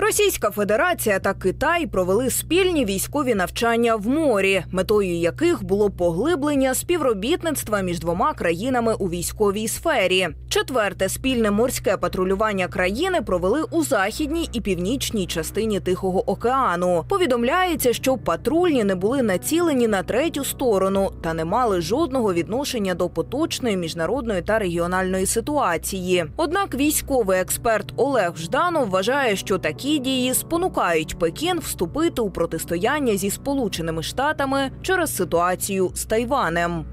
Російська Федерація та Китай провели спільні військові навчання в морі, метою яких було поглиблення співробітництва між двома країнами у військовій сфері. Четверте спільне морське патрулювання країни провели у західній і північній частині Тихого океану. Повідомляється, що патрульні не були націлені на третю сторону та не мали жодного відношення до поточної міжнародної та регіональної ситуації. Однак військовий експерт Олег Жданов вважає, що такі дії спонукають Пекін вступити у протистояння зі Сполученими Штатами через ситуацію з Тайванем.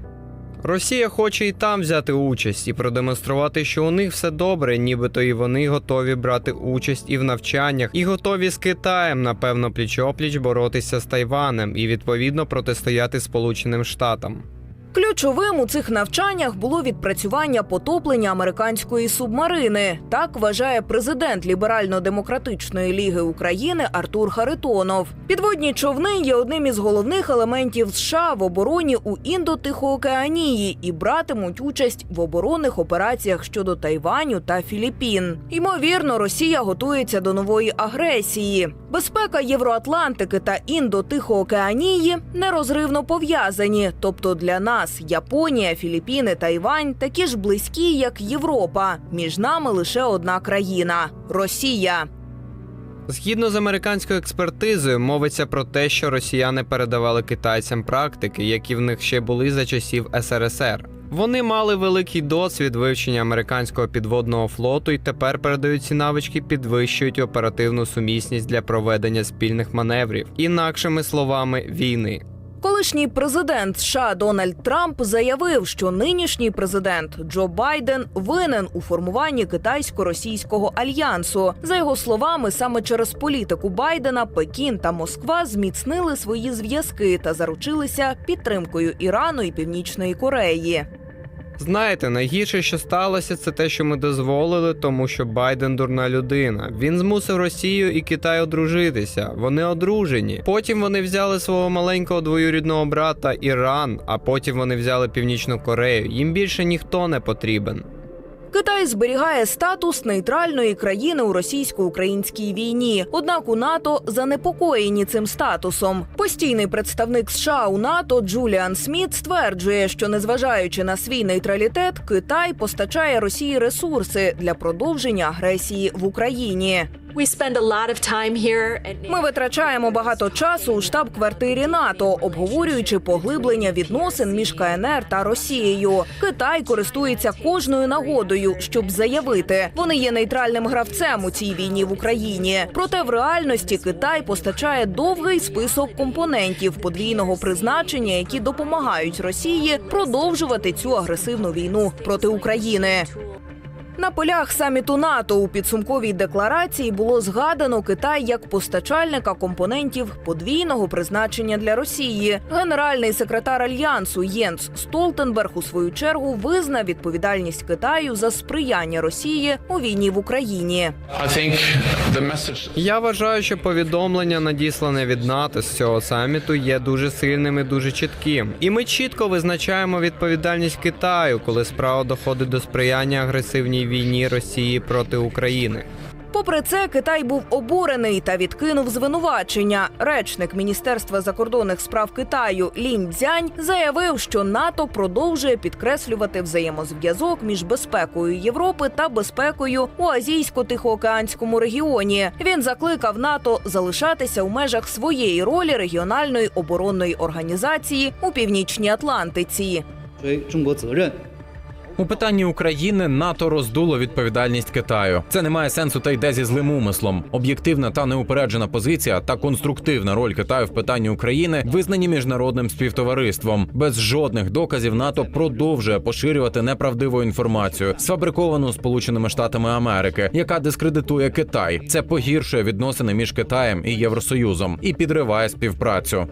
Росія хоче і там взяти участь і продемонструвати, що у них все добре, нібито і вони готові брати участь і в навчаннях, і готові з Китаєм, напевно, пліч-опліч боротися з Тайванем і відповідно протистояти Сполученим Штатам. Ключовим у цих навчаннях було відпрацювання потоплення американської субмарини. Так вважає президент Ліберально-демократичної ліги України Артур Харитонов. Підводні човни є одним із головних елементів США в обороні у Індо-Тихоокеанії і братимуть участь в оборонних операціях щодо Тайваню та Філіппін. Ймовірно, Росія готується до нової агресії. Безпека Євроатлантики та Індо-Тихоокеанії нерозривно пов'язані. Тобто для нас Японія, Філіппіни, Тайвань такі ж близькі, як Європа. Між нами лише одна країна Росія. Згідно з американською експертизою, мовиться про те, що росіяни передавали китайцям практики, які в них ще були за часів СРСР. Вони мали великий досвід вивчення американського підводного флоту і тепер передають ці навички, підвищують оперативну сумісність для проведення спільних маневрів, інакшими словами, війни. Колишній президент США Дональд Трамп заявив, що нинішній президент Джо Байден винен у формуванні китайсько-російського альянсу. За його словами, саме через політику Байдена Пекін та Москва зміцнили свої зв'язки та заручилися підтримкою Ірану і Північної Кореї. Знаєте, найгірше, що сталося, це те, що ми дозволили, тому що Байден дурна людина. Він змусив Росію і Китай одружитися. Вони одружені. Потім вони взяли свого маленького двоюрідного брата Іран, а потім вони взяли Північну Корею. Їм більше ніхто не потрібен. Китай зберігає статус нейтральної країни у російсько-українській війні. Однак у НАТО занепокоєні цим статусом. Постійний представник США у НАТО Джуліан Сміт стверджує, що незважаючи на свій нейтралітет, Китай постачає Росії ресурси для продовження агресії в Україні. Ми витрачаємо багато часу у штаб-квартирі НАТО, обговорюючи поглиблення відносин між КНР та Росією. Китай користується кожною нагодою, щоб заявити, вони є нейтральним гравцем у цій війні в Україні. Проте в реальності Китай постачає довгий список компонентів подвійного призначення, які допомагають Росії продовжувати цю агресивну війну проти України. На полях саміту НАТО у підсумковій декларації було згадано Китай як постачальника компонентів подвійного призначення для Росії. Генеральний секретар альянсу Єнс Столтенберг у свою чергу визнав відповідальність Китаю за сприяння Росії у війні в Україні. Я вважаю, що повідомлення, надіслане від НАТО з цього саміту, є дуже сильним і дуже чітким. І ми чітко визначаємо відповідальність Китаю, коли справа доходить до сприяння агресивній війні Росії проти України. Попри це, Китай був обурений та відкинув звинувачення. Речник Міністерства закордонних справ Китаю Лінь Цзянь заявив, що НАТО продовжує підкреслювати взаємозв'язок між безпекою Європи та безпекою у азійсько-тихоокеанському регіоні. Він закликав НАТО залишатися у межах своєї ролі регіональної оборонної організації у північній Атлантиці. У питанні України НАТО роздуло відповідальність Китаю. Це не має сенсу та йде зі злим умислом. Об'єктивна та неупереджена позиція та конструктивна роль Китаю в питанні України визнані міжнародним співтовариством. Без жодних доказів НАТО продовжує поширювати неправдиву інформацію, сфабриковану Сполученими Штатами Америки, яка дискредитує Китай. Це погіршує відносини між Китаєм і Євросоюзом і підриває співпрацю.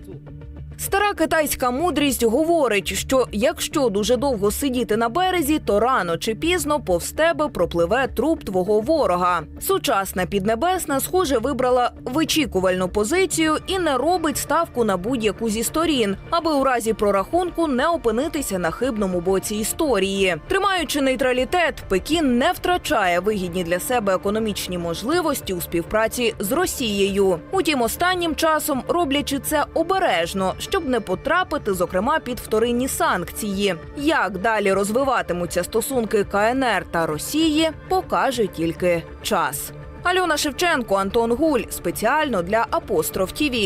Стара китайська мудрість говорить, що якщо дуже довго сидіти на березі, то рано чи пізно повз тебе пропливе труп твого ворога. Сучасна піднебесна, схоже, вибрала вичікувальну позицію і не робить ставку на будь-яку зі сторін, аби у разі прорахунку не опинитися на хибному боці історії. Тримаючи нейтралітет, Пекін не втрачає вигідні для себе економічні можливості у співпраці з Росією. Утім, останнім часом роблячи це обережно, щоб не потрапити, зокрема, під вторинні санкції. Як далі розвиватимуться стосунки КНР та Росії, покаже тільки час. Альона Шевченко, Антон Гуль спеціально для Апостроф ТІВІ.